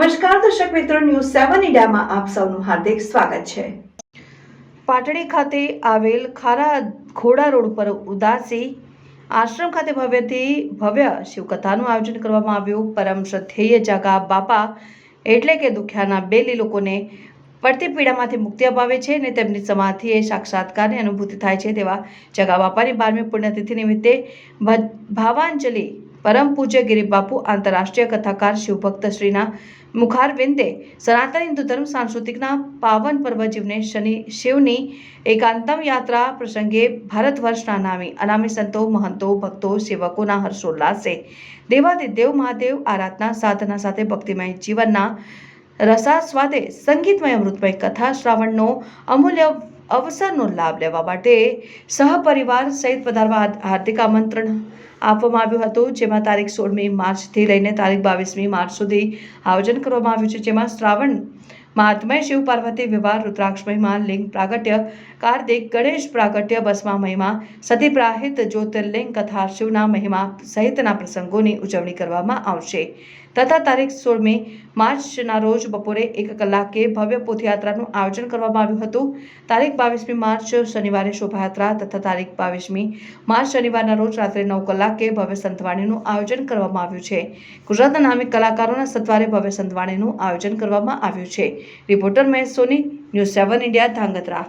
મિત્રો ન્યૂઝ સેવન ઇન્ડિયામાં આપ સૌનું હાર્દિક સ્વાગત છે. પાટડી ખાતે આવેલ ખારા ઘોડા રોડ પર ઉદાસી આશ્રમ ખાતે ભવ્યથી ભવ્ય શિવકથાનું આયોજન કરવામાં આવ્યું. પરમ શ્રદ્ધેય જાગા બાપા એટલે કે દુખ્યાના બેલી લોકોને પડતી પીડામાંથી મુક્તિ અપાવે છે અને તેમની સમાધિએ સાક્ષાત્કારની અનુભૂતિ થાય છે તેવા જગા બાપાની બારમી પુણ્યતિથિ નિમિત્તે ભાવાંજલિ પરમ પૂજ્ય ગિરિબાપુ આંતરરાષ્ટ્રીય કથાકાર શિવભક્ત શ્રીના મુખારવિંદે સનાતન હિન્દુ ધર્મ સાંસ્કૃતિકના પાવન પર્વ જીવને શનિ શિવની એકાંતમ યાત્રા પ્રસંગે ભારત વર્ષના નામી અનામી સંતો, મહંતો, ભક્તો, સેવકોના હર્ષોલ્લાસે દેવાદિદેવ મહાદેવ આરાધના સાધના સાથે ભક્તિમય જીવનના રસાસ્વાદે સંગીતમય અમૃતમય કથા શ્રાવણનો અમૂલ્ય અવસરનો લાભ લેવા માટે સહપરિવાર સહિત પધારવા હાર્દિક આમંત્રણ આપવામાં આવ્યું હતું, જેમાં તારીખ સોળમી માર્ચથી લઈને તારીખ બાવીસમી માર્ચ સુધી આયોજન કરવામાં આવ્યું છે, જેમાં શ્રાવણ મહાત્મય શિવ પાર્વતી વિવાહ રુદ્રાક્ષ મહિમા લિંગ પ્રાગટ્ય, કાર્તિક ગણેશ પ્રાગટ્ય બસમા મહિમા સતી પ્રાહિત જ્યોતિર્લિંગ કથા શિવના મહિમા સહિતના પ્રસંગોની ઉજવણી કરવામાં આવશે. તથા તારીખ સોળમી માર્ચના રોજ બપોરે એક કલાકે ભવ્ય પોથયાત્રાનું આયોજન કરવામાં આવ્યું હતું. તારીખ બાવીસમી માર્ચ શનિવારે શોભાયાત્રા તથા તારીખ બાવીસમી માર્ચ શનિવારના રોજ રાત્રે નવ કલાકે ભવ્ય સંતવાણીનું આયોજન કરવામાં આવ્યું છે. ગુજરાતના નામિક કલાકારોના સત્વારે ભવ્ય સંતવાણીનું આયોજન કરવામાં આવ્યું છે. Reporter Mahesh Soni news seven India Dhrangadhra.